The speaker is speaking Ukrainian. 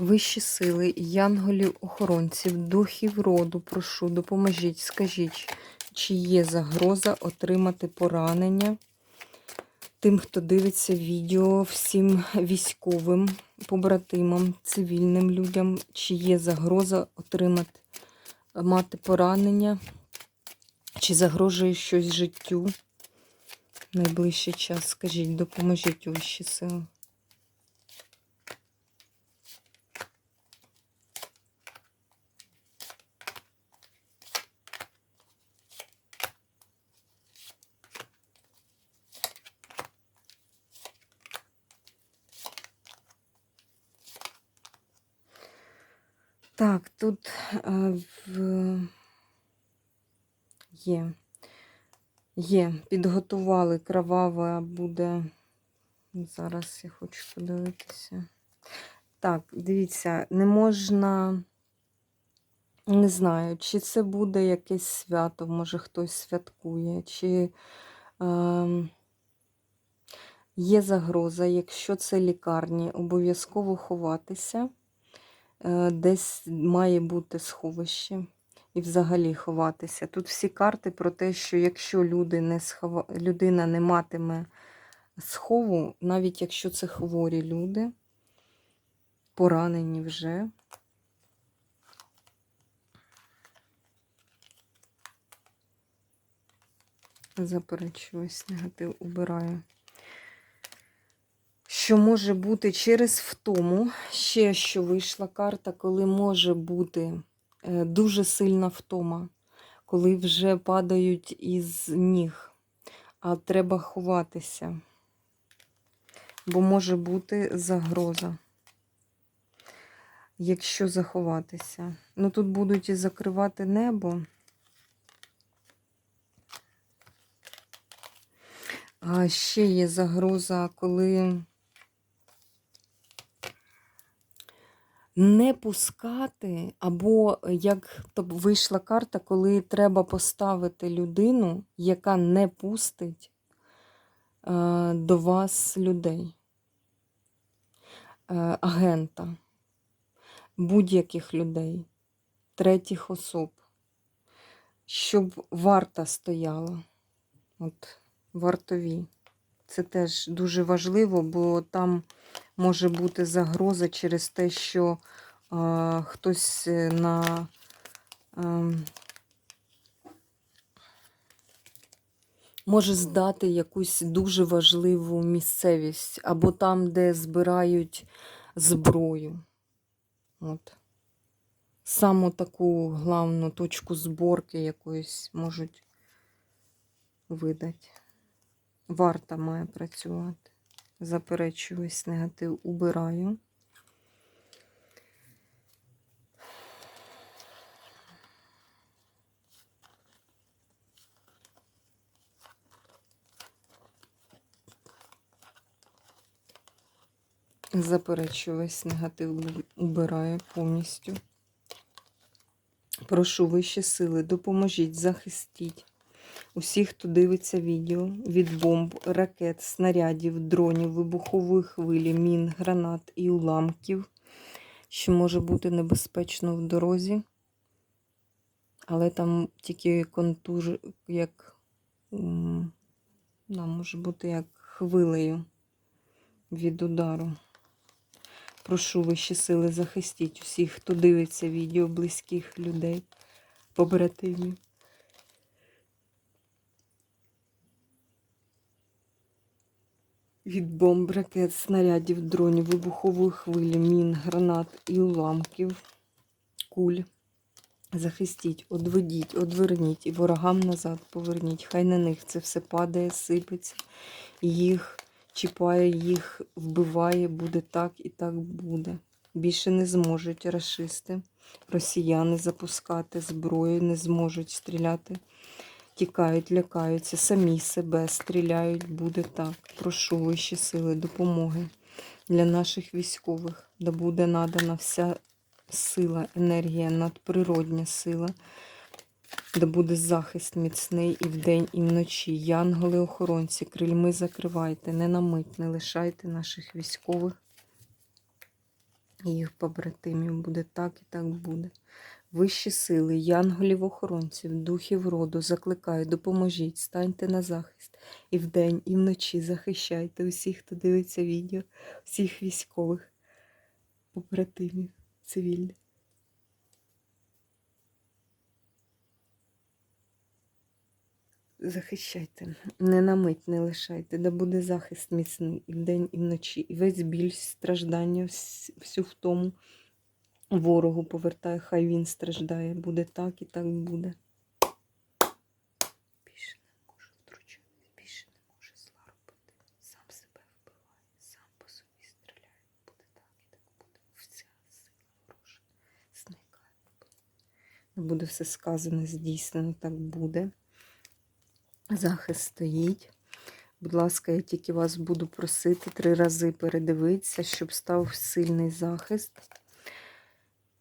Вищі сили, янголів, охоронців, духів роду, прошу, допоможіть, скажіть, чи є загроза отримати поранення тим, хто дивиться відео, всім військовим, побратимам, цивільним людям, чи є загроза отримати мати поранення, чи загрожує щось життю найближчий час. Скажіть, допоможіть у вищі сили. Так, тут е, в... є. Є, підготували кроваве буде. Зараз я хочу подивитися. Так, дивіться, не можна, не знаю, чи це буде якесь свято, може хтось святкує, чи е, є загроза, якщо це лікарні, обов'язково ховатися. Е, десь має бути сховище і взагалі ховатися. Тут всі карти про те, що якщо люди не схова... людина не матиме схову, навіть якщо це хворі люди, поранені вже. Заперечую, ось негатив убираю що може бути через втому. Ще що вийшла карта, коли може бути е, дуже сильна втома, коли вже падають із ніг, а треба ховатися, бо може бути загроза. Якщо заховатися. Ну тут будуть і закривати небо. А ще є загроза, коли не пускати, або як то вийшла карта, коли треба поставити людину, яка не пустить е, до вас людей, е, агента, будь-яких людей, третіх особ, щоб варта стояла. От, вартові. Це теж дуже важливо, бо там може бути загроза через те, що а, хтось е, на а, може здати якусь дуже важливу місцевість, або там, де збирають зброю. От. Саму таку главну точку зборки якоїсь можуть видати. Варта має працювати. Заперечую ось негатив, убираю. Заперечую весь негатив, убираю повністю. Прошу вищі сили, допоможіть, захистіть усіх, хто дивиться відео від бомб, ракет, снарядів, дронів, вибухової хвилі, мін, гранат і уламків, що може бути небезпечно в дорозі. Але там тільки контур, як да, може бути як хвилею від удару. Прошу вищі сили, захистіть усіх, хто дивиться відео близьких людей, побратимів. Від бомб, ракет, снарядів, дронів, вибухової хвилі, мін, гранат і уламків, куль. Захистіть, одведіть, одверніть і ворогам назад поверніть. Хай на них це все падає, сипеться, їх чіпає, їх вбиває, буде так і так буде. Більше не зможуть расисти, росіяни запускати зброю, не зможуть стріляти тікають, лякаються, самі себе стріляють, буде так. Прошу вищі сили, допомоги для наших військових, де буде надана вся сила, енергія, надприродня сила, де буде захист міцний і вдень, і вночі. Янголи-охоронці, крильми закривайте, не на мить, не лишайте наших військових. їх побратимів. Буде так і так буде. Вищі сили, янголів охоронців, духів роду, закликаю, допоможіть, станьте на захист і вдень, і вночі захищайте усіх, хто дивиться відео, всіх військових побратимів цивільних. Захищайте, не на мить не лишайте, да буде захист міцний і вдень, і вночі, і весь біль, страждання, вс- всю втому ворогу повертає, хай він страждає. Буде так і так буде. Більше не можу втручатись, більше не може зла робити. Сам себе вбиває, сам по собі стріляє. Буде так і так буде. Вся сила ворожа зникає. Буде все сказане, здійснено, так буде. Захист стоїть. Будь ласка, я тільки вас буду просити три рази передивитися, щоб став сильний захист.